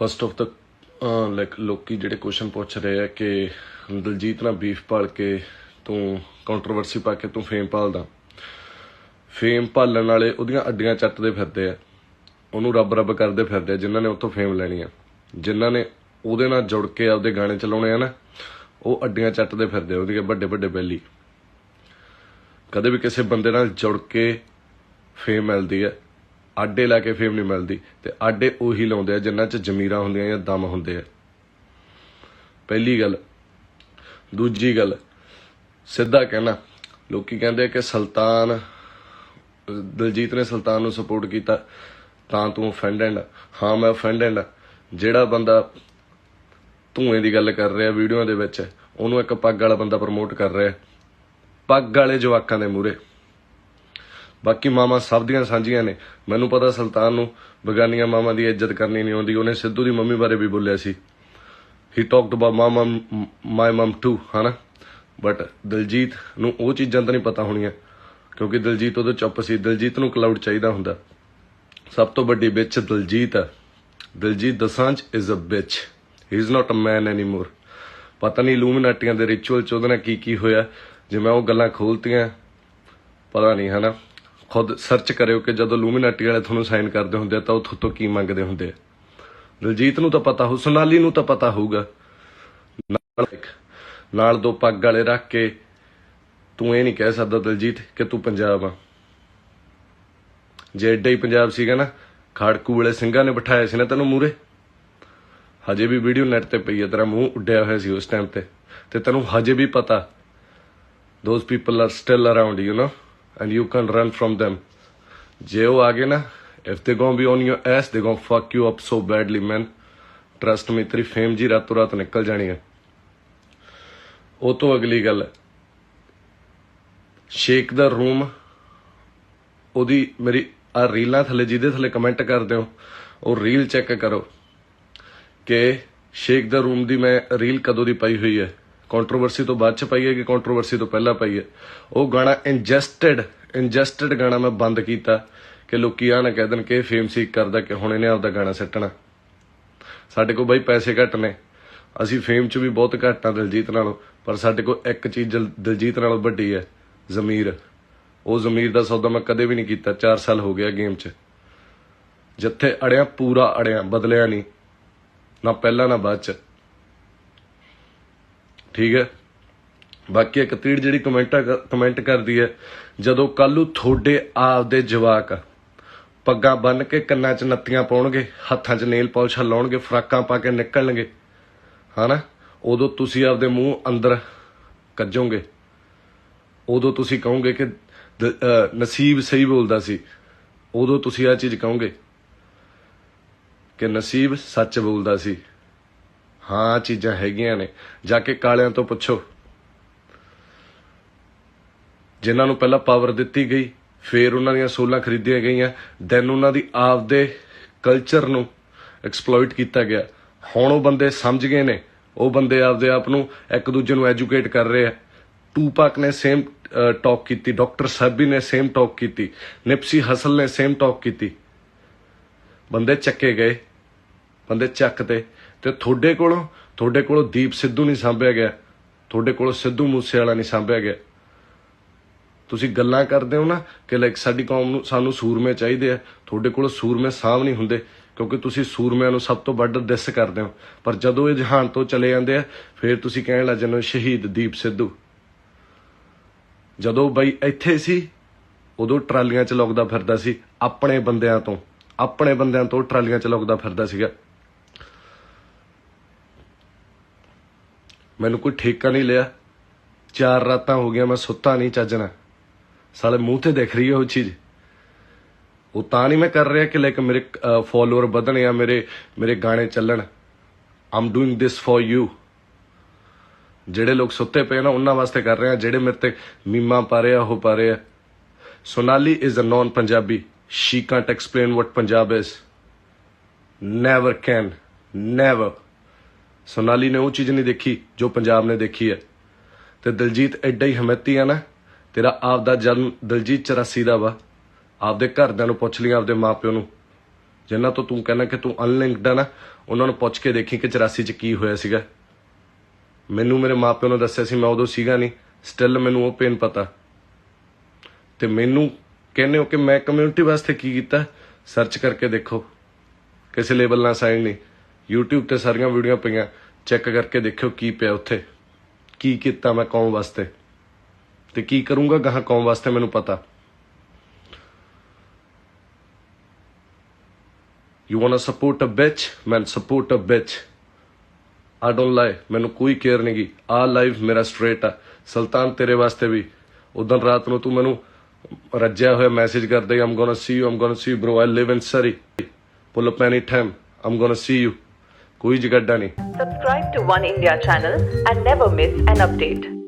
First of the like ਲੋਕੀ ਜਿਹੜੇ question ਪੁੱਛ ਰਹੇ ਆ ਕਿ ਦਲਜੀਤ ਨਾਲ ਬੀਫ ਪਾਲ ਕੇ ਤੂੰ ਕੰਟਰੋਵਰਸੀ ਪਾ ਕੇ ਤੂੰ ਫੇਮ ਭਾਲਦਾ। ਫੇਮ ਭਾਲਣ ਵਾਲੇ ਉਹਦੀਆਂ ਅੱਡੀਆਂ ਚੱਟਦੇ ਫਿਰਦੇ ਆ। ਉਹਨੂੰ ਰੱਬ ਰੱਬ ਕਰਦੇ ਫਿਰਦੇ ਆ, ਜਿਨ੍ਹਾਂ ਨੇ ਉੱਥੋਂ ਫੇਮ ਲੈਣੀ ਆ। ਜਿਨ੍ਹਾਂ ਨੇ ਉਹਦੇ ਨਾਲ ਜੁੜ ਕੇ ਆਪਦੇ ਗਾਣੇ ਚਲਾਉਣੇ ਆ ਨਾ, ਉਹ ਅੱਡੀਆਂ ਚੱਟਦੇ ਫਿਰਦੇ ਆ, ਉਹਦੀਆਂ ਵੱਡੇ ਵੱਡੇ ਬੈਲੀ। ਕਦੇ ਵੀ ਕਿਸੇ ਬੰਦੇ ਨਾਲ ਜੁੜ ਕੇ ਫੇਮ ਮਿਲਦੀ ਹੈ ਆਡੇ ਲਾ ਕੇ ਫੇਮ ਨਹੀਂ ਮਿਲਦੀ ਤੇ ਆਡੇ ਉਹੀ ਲਾਉਂਦੇ ਆ ਜਿਨ੍ਹਾਂ 'ਚ ਜ਼ਮੀਰਾਂ ਹੁੰਦੀਆਂ ਜਾਂ ਦਮ ਹੁੰਦੇ ਆ। ਪਹਿਲੀ ਗੱਲ। ਦੂਜੀ ਗੱਲ, ਸਿੱਧਾ ਕਹਿਣਾ, ਲੋਕੀ ਕਹਿੰਦੇ ਕਿ ਸੁਲਤਾਨ, ਦਲਜੀਤ ਨੇ ਸੁਲਤਾਨ ਨੂੰ ਸਪੋਰਟ ਕੀਤਾ, ਤਾਂ ਤੂੰ ਅਫੈਂਡਡ ਹਾਂ, ਮੈਂ ਅਫੈਂਡਡ ਜਿਹੜਾ ਬੰਦਾ ਧੂਏ ਦੀ ਗੱਲ ਕਰ ਰਿਹਾ ਵੀਡੀਓ ਦੇ ਵਿੱਚ, ਉਹਨੂੰ ਇੱਕ ਪੱਗ ਵਾਲਾ ਬੰਦਾ ਪ੍ਰਮੋਟ ਕਰ ਰਿਹਾ। ਪੱਗ ਵਾਲੇ ਜਵਾਕਾਂ ਦੇ ਮੂਰੇ ਬਾਕੀ ਮਾਮਾ ਸਭ ਦੀਆਂ ਸਾਂਝੀਆਂ ਨੇ। ਮੈਨੂੰ ਪਤਾ ਸੁਲਤਾਨ ਨੂੰ ਬਗਾਨੀਆਂ ਮਾਮਾ ਦੀ ਇੱਜ਼ਤ ਕਰਨੀ ਨਹੀਂ ਆਉਂਦੀ। ਉਹਨੇ ਸਿੱਧੂ ਦੀ ਮੰਮੀ ਬਾਰੇ ਵੀ ਬੋਲਿਆ ਸੀ। He talked about mama my mom too ਹਨਾ? ਬਟ ਦਿਲਜੀਤ ਨੂੰ ਉਹ ਚੀਜ਼ਾਂ ਤਾਂ ਨਹੀਂ ਪਤਾ ਹੋਣੀਆਂ, ਕਿਉਂਕਿ ਦਿਲਜੀਤ ਉਹਦੇ ਚੁੱਪ ਸੀ। ਦਿਲਜੀਤ ਨੂੰ ਕਲਾਊਡ ਚਾਹੀਦਾ ਹੁੰਦਾ। ਸਭ ਤੋਂ ਵੱਡੀ ਵਿੱਚ ਦਿਲਜੀਤ ਹੈ Diljit Dosanjh is a bitch he is not a man anymore ਪਤਾ ਨਹੀਂ ਲੂਮੀਨਾਟੀਆਂ ਦੇ ਰਿਚੁਅਲ ਚ ਉਹਦੇ ਨਾਲ ਕੀ ਕੀ ਹੋਇਆ। ਜੇ ਮੈਂ ਉਹ ਗੱਲਾਂ ਖੋਲਤੀਆਂ, ਪਤਾ ਨਹੀਂ, ਹਨਾ? ਖੁਦ ਸਰਚ ਕਰਿਓ ਕਿ ਜਦੋਂ ਲੂਮੀਨਾਟੀ ਵਾਲੇ ਤੁਹਾਨੂੰ ਸਾਈਨ ਕਰਦੇ ਹੁੰਦੇ ਆ ਤਾਂ ਉਹ ਤੁਹਾਤੋਂ ਕੀ ਮੰਗਦੇ ਹੁੰਦੇ ਆ। ਦਿਲਜੀਤ ਨੂੰ ਤਾਂ ਪਤਾ ਹੋ ਸੋਨਾਲੀ ਨੂੰ ਤਾਂ ਪਤਾ ਹੋਊਗਾ। ਨਾਲ ਨਾਲ ਦੋ ਪੱਗ ਵਾਲੇ ਰੱਖ ਕੇ ਤੂੰ ਇਹ ਨਹੀਂ ਕਹਿ ਸਕਦਾ ਦਿਲਜੀਤ ਕਿ ਤੂੰ ਪੰਜਾਬ ਆ। ਜੇ ਏਡਾ ਹੀ ਪੰਜਾਬ ਸੀਗਾ ਨਾ, ਖਾੜਕੂ ਵਾਲੇ ਸਿੰਘਾਂ ਨੇ ਬਿਠਾਇਆ ਸੀ ਨਾ ਤੈਨੂੰ ਮੂਰੇ ਹਜੇ ਵੀ ਵੀਡੀਓ ਨੈਟ ਤੇ ਪਈ ਹੈ ਤੇਰਾ ਮੂੰਹ ਉੱਡਿਆ ਹੋਇਆ ਸੀ ਉਸ ਟਾਈਮ ਤੇ। ਤੇ ਤੈਨੂੰ ਹਜੇ ਵੀ ਪਤਾ, those people are still around you know and you can run from them. ਜੇ ਉਹ ਆ ਗਏ ਨਾ if they gonna be on your ass, they gonna fuck you up so badly, man. Trust me ਤੇਰੀ ਫੇਮ ਜੀ ਰਾਤੋਂ ਰਾਤ ਨਿਕਲ ਜਾਣੀ ਹੈ ਉਹ ਤੋਂ ਅਗਲੀ ਗੱਲ ਸ਼ੇਕ ਦਾ ਰੂਮ ਉਹਦੀ ਮੇਰੀ ਆ ਰੀਲਾਂ ਥੱਲੇ ਜਿਹਦੇ ਥੱਲੇ ਕਮੈਂਟ ਕਰਦੇ ਹੋ ਉਹ ਰੀਲ ਚੈੱਕ ਕਰੋ ਕਿ ਸ਼ੇਕ ਦਾ ਰੂਮ ਦੀ ਮੈਂ ਰੀਲ ਕਦੋਂ ਦੀ ਪਾਈ ਹੋਈ ਹੈ ਕੰਟਰੋਵਰਸੀ ਤੋਂ ਬਾਅਦ ਚ ਪਾਈ ਹੈ ਕਿ ਕੰਟਰੋਵਰਸੀ ਤੋਂ ਪਹਿਲਾਂ ਪਾਈ ਹੈ। ਉਹ ਗਾਣਾ ਇੰਜੈਸਟਡ ਇੰਜਸਟਡ ਗਾਣਾ ਮੈਂ ਬੰਦ ਕੀਤਾ ਕਿ ਲੋਕੀ ਆ ਨਾ ਕਹਿ ਦੇਣ ਕਿ ਫੇਮ ਸੀਕ ਕਰਦਾ ਕਿ ਹੁਣ ਇਹਨੇ ਆਪਦਾ ਗਾਣਾ ਸੱਟਣਾ। ਸਾਡੇ ਕੋਲ ਬਾਈ ਪੈਸੇ ਘੱਟ ਨੇ। ਅਸੀਂ ਫੇਮ 'ਚ ਵੀ ਬਹੁਤ ਘੱਟ ਆ ਦਿਲਜੀਤ ਨਾਲੋਂ, ਪਰ ਸਾਡੇ ਕੋਲ ਇੱਕ ਚੀਜ਼ ਦਿਲ- ਦਿਲਜੀਤ ਨਾਲੋਂ ਵੱਡੀ ਹੈ, ਜ਼ਮੀਰ। ਉਹ ਜ਼ਮੀਰ ਦਾ ਸੌਦਾ ਮੈਂ ਕਦੇ ਵੀ ਨਹੀਂ ਕੀਤਾ 4 ਸਾਲ ਹੋ ਗਿਆ ਗੇਮ 'ਚ। ਜਿੱਥੇ ਅੜਿਆ, ਪੂਰਾ ਅੜਿਆ, ਬਦਲਿਆ ਨਹੀਂ। ਨਾ ਪਹਿਲਾਂ, ਨਾ ਬਾਅਦ 'ਚ। ਠੀਕ ਹੈ? ਬਾਕੀ ਇੱਕ ਤੀੜ ਜਿਹੜੀ ਕਮੈਂਟ ਕਮੈਂਟ ਕਰਦੀ ਹੈ, ਜਦੋਂ ਕੱਲੂ ਤੁਹਾਡੇ ਆਪਦੇ ਜਵਾਕ ਪੱਗਾਂ ਬੰਨ ਕੇ ਕੰਨਾਂ 'ਚ ਨੱਤੀਆਂ ਪਾਉਣਗੇ, ਹੱਥਾਂ 'ਚ ਨੇਲ ਪਾਲਿਸ਼ ਲਾਉਣਗੇ ਫਰਾਕਾਂ ਪਾ ਕੇ ਨਿਕਲਣਗੇ, ਹਨਾ? ਉਦੋਂ ਤੁਸੀਂ ਆਪਦੇ ਮੂੰਹ ਅੰਦਰ ਕੱਜੋਗੇ। ਉਦੋਂ ਤੁਸੀਂ ਕਹੋਗੇ ਕਿ ਨਸੀਬ ਸਹੀ ਬੋਲਦਾ ਸੀ। ਉਦੋਂ ਤੁਸੀਂ ਆ ਚੀਜ਼ ਕਹੋਗੇ ਕਿ ਨਸੀਬ ਸੱਚ ਬੋਲਦਾ ਸੀ। ਹਾਂ, ਚੀਜ਼ਾਂ ਹੈਗੀਆਂ ਨੇ। ਜਾ ਕੇ ਕਾਲਿਆਂ ਤੋਂ ਪੁੱਛੋ। ਜਿਨ੍ਹਾਂ ਨੂੰ ਪਹਿਲਾਂ ਪਾਵਰ ਦਿੱਤੀ ਗਈ, ਫਿਰ ਉਹਨਾਂ ਦੀਆਂ ਸੋਲਾਂ ਖਰੀਦੀਆਂ ਗਈਆਂ ਦੈਨ ਉਹਨਾਂ ਦੀ ਆਪਦੇ ਕਲਚਰ ਨੂੰ ਐਕਸਪਲੋਇਟ ਕੀਤਾ ਗਿਆ। ਹੁਣ ਉਹ ਬੰਦੇ ਸਮਝ ਗਏ ਨੇ। ਉਹ ਬੰਦੇ ਆਪਦੇ ਆਪ ਨੂੰ ਇੱਕ ਦੂਜੇ ਨੂੰ ਐਜੂਕੇਟ ਕਰ ਰਹੇ ਆ। ਟੂਪਾਕ ਨੇ ਸੇਮ ਟਾਕ ਕੀਤੀ ਡਾਕਟਰ ਸਾਬੀ ਨੇ ਸੇਮ ਟਾਕ ਕੀਤੀ ਨਿਪਸੀ ਹਸਲ ਨੇ ਸੇਮ ਟਾਕ ਕੀਤੀ। ਬੰਦੇ ਚੱਕੇ ਗਏ, ਬੰਦੇ ਚੱਕ ਤੇ ਤੇ ਤੁਹਾਡੇ ਕੋਲੋਂ ਤੁਹਾਡੇ ਕੋਲੋਂ ਦੀਪ ਸਿੱਧੂ ਨਹੀਂ ਸਾਂਭਿਆ ਗਿਆ। ਤੁਹਾਡੇ ਕੋਲੋਂ ਸਿੱਧੂ ਮੂਸੇ ਵਾਲਾ ਨਹੀਂ ਸਾਂਭਿਆ ਗਿਆ। ਤੁਸੀਂ ਗੱਲਾਂ ਕਰਦੇ ਹੋ ਨਾ ਕਿ ਲਾਈਕ ਸਾਡੀ ਕੌਮ ਨੂੰ, ਸਾਨੂੰ ਸੂਰਮੇ ਚਾਹੀਦੇ ਆ। ਤੁਹਾਡੇ ਕੋਲ ਸੂਰਮੇ ਸਾਂਭ ਨਹੀਂ ਹੁੰਦੇ, ਕਿਉਂਕਿ ਤੁਸੀਂ ਸੂਰਮਿਆਂ ਨੂੰ ਸਭ ਤੋਂ ਵੱਧ ਦਿਸ ਕਰਦੇ ਹੋ। ਪਰ ਜਦੋਂ ਇਹ ਜਹਾਨ ਤੋਂ ਚਲੇ ਜਾਂਦੇ ਆ, ਫਿਰ ਤੁਸੀਂ ਕਹਿਣ ਲੱਗ ਜਾਂਦੇ ਹੋ, ਸ਼ਹੀਦ ਦੀਪ ਸਿੱਧੂ। ਜਦੋਂ ਬਈ ਇੱਥੇ ਸੀ, ਉਦੋਂ ਟਰਾਲੀਆਂ ਚ ਲੁਕਦਾ ਫਿਰਦਾ ਸੀ, ਆਪਣੇ ਬੰਦਿਆਂ ਤੋਂ। ਆਪਣੇ ਬੰਦਿਆਂ ਤੋਂ ਟਰਾਲੀਆਂ ਚ ਲੁਕਦਾ ਫਿਰਦਾ ਸੀਗਾ। ਮੈਨੂੰ ਕੋਈ ਠੇਕਾ ਨਹੀਂ ਲਿਆ। ਚਾਰ ਰਾਤਾਂ ਹੋ ਗਈਆਂ, ਮੈਂ ਸੁੱਤਾ ਨਹੀਂ ਚੱਜਣਾ ਸਾਲੇ ਮੂੰਹ ਤੇ ਦਿਖ ਰਹੀ ਹੈ ਉਹ ਚੀਜ਼। ਉਹ ਤਾਂ ਨਹੀਂ ਮੈਂ ਕਰ ਰਿਹਾ ਕਿ ਲਾਈਕ ਮੇਰੇ ਫਾਲੋਅਰ ਵਧਣ ਜਾਂ ਮੇਰੇ ਮੇਰੇ ਗਾਣੇ ਚੱਲਣ। I'm doing this for you ਜਿਹੜੇ ਲੋਕ ਸੁੱਤੇ ਪਏ ਨਾ, ਉਹਨਾਂ ਵਾਸਤੇ ਕਰ ਰਿਹਾ, ਜਿਹੜੇ ਮੇਰੇ ਤੇ ਮੀਮਾ ਪਾ ਰਹੇ ਆ, ਉਹ ਪਾ ਰਹੇ ਆ। Sonali is a non Punjabi she can't explain what Punjab is never can never Sonali ਨੇ ਉਹ ਚੀਜ਼ ਨਹੀਂ ਦੇਖੀ ਜੋ ਪੰਜਾਬ ਨੇ ਦੇਖੀ ਹੈ। ਤੇ ਦਿਲਜੀਤ ਐਡਾ ਹੀ ਹਮੈਤੀ ਆ ਨਾ, ਤੇਰਾ ਆਪ ਦਾ ਜਨਮ ਦਲਜੀਤ 84 ਦਾ ਵਾ। ਆਪਦੇ ਘਰਦਿਆਂ ਨੂੰ ਪੁੱਛ ਲਈ ਆਪਦੇ ਮਾਪਿਓ ਨੂੰ। ਜਿਨ੍ਹਾਂ ਤੋਂ ਤੂੰ ਕਹਿੰਦਾ ਕਿ ਤੂੰ ਅਨਲਿੰਕਡ ਆ ਨਾ, ਉਹਨਾਂ ਨੂੰ ਪੁੱਛ ਕੇ ਦੇਖੀ ਕਿ 84 ਚ ਕੀ ਹੋਇਆ ਸੀਗਾ। ਮੈਨੂੰ ਮੇਰੇ ਮਾਪਿਆਂ ਨੇ ਦੱਸਿਆ ਸੀ, ਮੈਂ ਉਦੋਂ ਸੀਗਾ ਨਹੀਂ ਸਟਿਲ ਮੈਨੂੰ ਉਹ ਪੇਨ ਪਤਾ। ਤੇ ਮੈਨੂੰ ਕਹਿੰਦੇ ਹੋ ਕਿ ਮੈਂ ਕਮਿਊਨਿਟੀ ਵਾਸਤੇ ਕੀ ਕੀਤਾ? ਸਰਚ ਕਰਕੇ ਦੇਖੋ। ਕਿਸੇ ਲੈਵਲ ਨਾਲ ਸਾਈਨ ਨਹੀਂ। YouTube ਤੇ ਸਾਰੀਆਂ ਵੀਡੀਓ ਪਈਆਂ। ਚੈੱਕ ਕਰਕੇ ਦੇਖਿਓ ਕੀ ਪਿਆ ਉੱਥੇ। ਕੀ ਕੀਤਾ ਮੈਂ ਕੌਮ ਵਾਸਤੇ? ਤੇ ਕੀ ਕਰੂੰਗਾ ਗਾਹਾਂ ਕੌਮ ਵਾਸਤੇ ਮੈਨੂੰ ਪਤਾ। You want to support a bitch man support a bitch I don't lie ਮੈਨੂੰ ਕੋਈ ਕੇਅਰ ਨਹੀਂਗੀ ਆ ਲਾਈਫ ਮੇਰਾ ਸਟ੍ਰੇਟ ਆ। ਸੁਲਤਾਨ ਤੇਰੇ ਵਾਸਤੇ ਵੀ। ਉਦੋਂ ਰਾਤ ਨੂੰ ਤੂੰ ਮੈਨੂੰ ਰੱਜਿਆ ਹੋਇਆ ਮੈਸੇਜ ਕਰਦਾ I'm gonna see you I'm gonna see you bro I live in Surrey pull up any time I'm gonna see you कोई जिगड्डा नहीं subscribe to one India channel and never miss an update